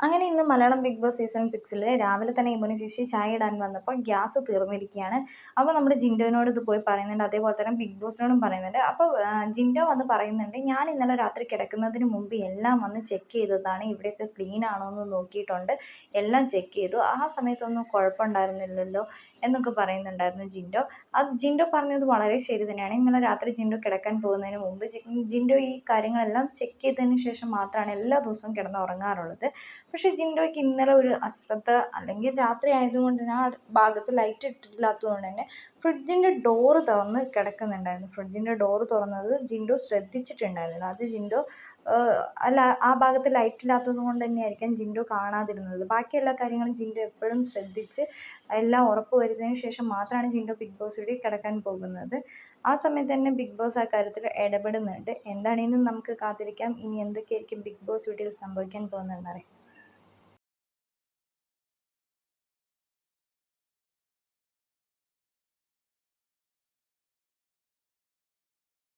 അങ്ങനെ ഇന്ന് Malayalam big boss season സിക്സിൽ രാവിലെ തന്നെ ഇമുന ശേഷി ചായ ഇടാൻ വന്നപ്പോൾ ഗ്യാസ് തീർന്നിരിക്കുകയാണ്. അപ്പോൾ നമ്മുടെ ജിൻഡോനോട് ഇത് പോയി പറയുന്നുണ്ട്. അതേപോലെ തന്നെ ബിഗ് ബോസിനോടും പറയുന്നുണ്ട്. അപ്പോൾ ജിൻഡോ വന്ന് പറയുന്നുണ്ട് ഞാൻ ഇന്നലെ രാത്രി കിടക്കുന്നതിന് മുമ്പ് എല്ലാം വന്ന് ചെക്ക് ചെയ്തതാണ്. ഇവിടെയൊക്കെ ക്ലീൻ ആണോ എന്ന് നോക്കിയിട്ടുണ്ട്. എല്ലാം ചെക്ക് ചെയ്തു. ആ സമയത്തൊന്നും കുഴപ്പമുണ്ടായിരുന്നില്ലല്ലോ എന്നൊക്കെ പറയുന്നുണ്ടായിരുന്നു ജിൻഡോ. അത് ജിൻഡോ പറഞ്ഞത് വളരെ ശരി തന്നെയാണ്. ഇന്നലെ രാത്രി ജിൻഡോ കിടക്കാൻ പോകുന്നതിന് മുമ്പ് ജിൻഡോ ഈ കാര്യങ്ങളെല്ലാം ചെക്ക് ചെയ്തതിന് ശേഷം മാത്രമാണ് എല്ലാ ദിവസവും കിടന്ന് ഉറങ്ങാറുള്ളത്. പക്ഷേ ജിൻഡോയ്ക്ക് ഇന്നലെ ഒരു അശ്രദ്ധ അല്ലെങ്കിൽ രാത്രി ആയതുകൊണ്ട് തന്നെ ആ ഭാഗത്ത് ലൈറ്റ് ഇട്ടില്ലാത്തതുകൊണ്ട് തന്നെ ഫ്രിഡ്ജിന്റെ ഡോറ് തുറന്ന് കിടക്കുന്നുണ്ടായിരുന്നു. ഫ്രിഡ്ജിന്റെ ഡോറ് തുറന്നത് ജിൻഡോ ശ്രദ്ധിച്ചിട്ടുണ്ടായിരുന്നില്ല. അത് ജിൻഡോ അല്ല ആ ഭാഗത്ത് ലൈറ്റ് ഇല്ലാത്തത് കൊണ്ട് തന്നെയായിരിക്കാം ജിൻഡോ കാണാതിരുന്നത്. ബാക്കി എല്ലാ കാര്യങ്ങളും ജിൻഡോ എപ്പോഴും ശ്രദ്ധിച്ച് എല്ലാം ഉറപ്പ് വരുന്നതിന് ശേഷം മാത്രമാണ് ജിൻഡോ ബിഗ് ബോസ് വീട്ടിൽ കിടക്കാൻ പോകുന്നത്. ആ സമയത്ത് തന്നെ ബിഗ് ബോസ് ആ കാര്യത്തിൽ ഇടപെടുന്നുണ്ട്. എന്താണെന്നും നമുക്ക് കാത്തിരിക്കാം. ഇനി എന്തൊക്കെയായിരിക്കും ബിഗ് ബോസ് വീട്ടിൽ സംഭവിക്കാൻ പോകുന്നതെന്നറിയാം